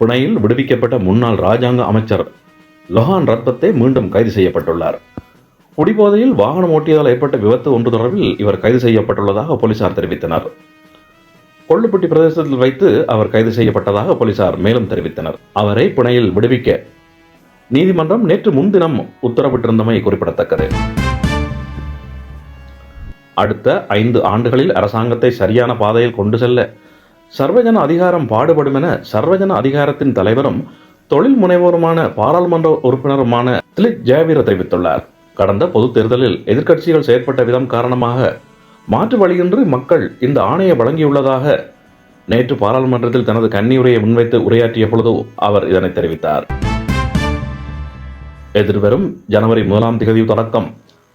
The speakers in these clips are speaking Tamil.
பிணையில் விடுவிக்கப்பட்ட முன்னாள் ராஜாங்க அமைச்சர் லொஹான் ரத்பத்தே மீண்டும் கைது செய்யப்பட்டுள்ளார். குடிபோதையில் வாகனம் ஓட்டியதால் ஏற்பட்ட விபத்து ஒன்று தொடர்பில் இவர் கைது செய்யப்பட்டுள்ளதாக போலீசார் தெரிவித்தனர். கொள்ளுப்பட்டி பிரதேசத்தில் வைத்து அவர் கைது செய்யப்பட்டதாக போலீசார் மேலும் தெரிவித்தனர். அவரை பிணையில் விடுவிக்க நீதிமன்றம் நேற்று முன்தினம் உத்தரவிட்டிருந்தமை குறிப்பிடத்தக்கது. அடுத்த ஐந்து ஆண்டுகளில் அரசாங்கத்தை சரியான பாதையில் கொண்டு செல்ல சர்வஜன அதிகாரம் பாடுபடும் என சர்வஜன அதிகாரத்தின் தலைவரும் தொழில் முனைவோருமான பாராளுமன்ற உறுப்பினருமான திலித் ஜெயவீர தெரிவித்துள்ளார். கடந்த பொது தேர்தலில் எதிர்க்கட்சிகள் செயற்பட்ட விதம் காரணமாக மாற்று வழியின்றி மக்கள் இந்த ஆணையை வழங்கியுள்ளதாக நேற்று பாராளுமன்றத்தில் தனது கன்னியுரையை முன்வைத்து உரையாற்றிய பொழுது அவர் இதனை தெரிவித்தார். எதிர்வரும் ஜனவரி முதலாம் தேதி தொடக்கம்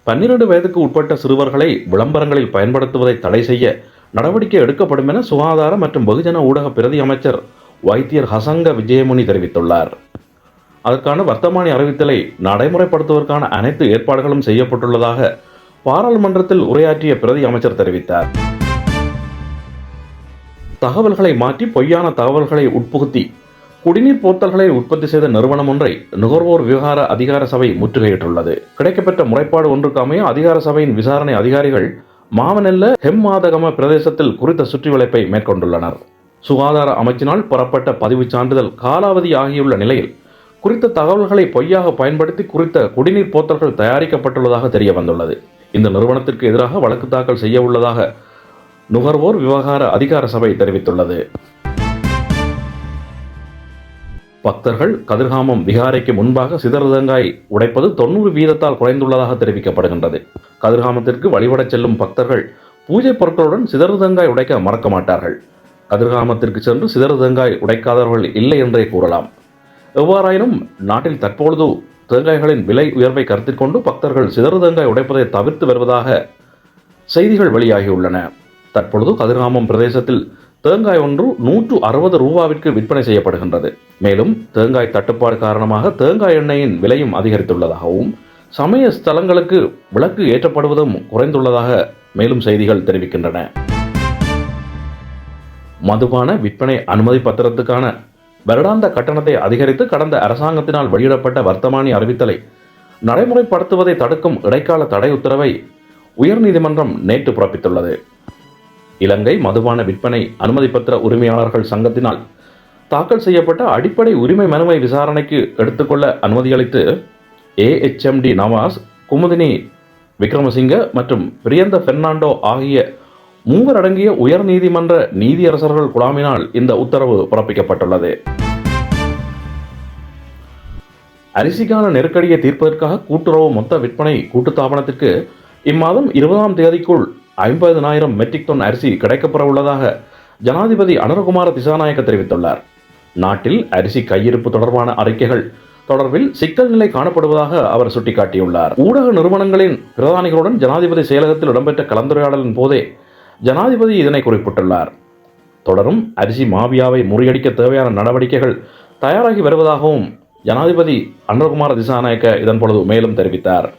பன்னிரண்டு வயதுக்கு உட்பட்ட சிறுவர்களை விளம்பரங்களில் பயன்படுத்துவதை தடை செய்ய நடவடிக்கை எடுக்கப்படும் என சுகாதார மற்றும் வெகுஜன ஊடக பிரதி அமைச்சர் வைத்தியர் ஹசங்க விஜயமுனி தெரிவித்துள்ளார். அதற்கான வர்த்தமானி அறிவித்தலை நடைமுறைப்படுத்துவதற்கான அனைத்து ஏற்பாடுகளும் செய்யப்பட்டுள்ளதாக பாராளுமன்றத்தில் உரையாற்றிய பிரதி அமைச்சர் தெரிவித்தார். தகவல்களை மாற்றி பொய்யான தகவல்களை உட்புகுத்தி குடிநீர் போர்த்தல்களை உற்பத்தி செய்த நிறுவனம் ஒன்றை நுகர்வோர் விவகார அதிகார சபை முற்றுகையிட்டுள்ளது. கிடைக்கப்பெற்ற முறைப்பாடு ஒன்றுக்கு அமைய அதிகார சபையின் விசாரணை அதிகாரிகள் மாவனெல்ல ஹெம்மாதகம பிரதேசத்தில் குறித்த சுற்றிவளைப்பை மேற்கொண்டுள்ளனர். சுகாதார அமைச்சினால் புறப்பட்ட பதிவுச் சான்றிதழ் காலாவதி ஆகியுள்ள நிலையில் குறித்த தகவல்களை பொய்யாக பயன்படுத்தி குறித்த குடிநீர் போத்தல்கள் தயாரிக்கப்பட்டுள்ளதாக தெரிய வந்துள்ளது இந்த நிறுவனத்திற்கு எதிராக வழக்கு தாக்கல் செய்ய உள்ளதாக நுகர்வோர் விவகார அதிகார சபை தெரிவித்துள்ளது. பக்தர்கள் கதிர்காமம் விகாரைக்கு முன்பாக சிதறதங்காய் உடைப்பது தொண்ணூறு வீதத்தால் குறைந்துள்ளதாக தெரிவிக்கப்படுகின்றது. கதிர்காமத்திற்கு வழிபடச் செல்லும் பக்தர்கள் பூஜை பொருட்களுடன் சிதறதங்காய் உடைக்க மறக்க மாட்டார்கள். கதிர்காமத்திற்கு சென்று சிதறதங்காய் உடைக்காதவர்கள் இல்லை என்றே கூறலாம். எவ்வாறாயினும் நாட்டில் தற்பொழுது தேங்காய்களின் விலை உயர்வை கருத்தில் கொண்டு பக்தர்கள் சிதறதங்காய் உடைப்பதை தவிர்த்து வருவதாக செய்திகள் வெளியாகியுள்ளன. தற்பொழுது கதிர்காமம் பிரதேசத்தில் தேங்காய் ஒன்று நூற்று அறுபது ரூபாவிற்கு விற்பனை செய்யப்படுகின்றது. மேலும் தேங்காய் தட்டுப்பாடு காரணமாக தேங்காய் எண்ணெயின் விலையும் அதிகரித்துள்ளதாகவும் சமய ஸ்தலங்களுக்கு விளக்கு ஏற்றப்படுவதும் குறைந்துள்ளதாக மேலும் செய்திகள் தெரிவிக்கின்றன. மதுபான விற்பனை அனுமதி பத்திரத்துக்கான வருடாந்த கட்டணத்தை அதிகரித்து கடந்த அரசாங்கத்தினால் வெளியிடப்பட்ட வர்த்தமானி அறிவித்தலை நடைமுறைப்படுத்துவதை தடுக்கும் இடைக்கால தடை உத்தரவை உயர்நீதிமன்றம் நேற்று பிறப்பித்துள்ளது. இலங்கை மதுபான விற்பனை அனுமதி பத்திர உரிமையாளர்கள் சங்கத்தினால் தாக்கல் செய்யப்பட்ட அடிப்படை உரிமை மனுவை விசாரணைக்கு எடுத்துக்கொள்ள அனுமதியளித்து ஏஹெச்எம்டி நவாஸ் குமுதினி விக்ரமசிங்க மற்றும் பிரியந்த பெர்னாண்டோ ஆகிய மூவர் அடங்கிய உயர் நீதிமன்ற நீதியரசர்கள் குழாமினால் இந்த உத்தரவு பிறப்பிக்கப்பட்டுள்ளது. அரிசிக்கான நெருக்கடியை தீர்ப்பதற்காக கூட்டுறவு மொத்த விற்பனை கூட்டுத்தாபனத்திற்கு இம்மாதம் இருபதாம் தேதிக்குள் ஐம்பதனாயிரம் மெட்ரிக் டன் அரிசி கிடைக்கப்பெற உள்ளதாக ஜனாதிபதி அனுரகுமார திசாநாயக்க தெரிவித்துள்ளார். நாட்டில் அரிசி கையிருப்பு தொடர்பான அறிக்கைகள் தொடர்பில் சிக்கல் நிலை காணப்படுவதாக அவர் சுட்டிக்காட்டியுள்ளார். ஊடக நிறுவனங்களின் பிரதானிகளுடன் ஜனாதிபதி செயலகத்தில் இடம்பெற்ற கலந்துரையாடலின் போதே ஜனாதிபதி இதனை குறிப்பிட்டுள்ளார். தொடரும் அரிசி மாபியாவை முறியடிக்க தேவையான நடவடிக்கைகள் தயாராகி வருவதாகவும் ஜனாதிபதி அனுரகுமார திசாநாயக்க இதன் பொழுது மேலும் தெரிவித்தார்.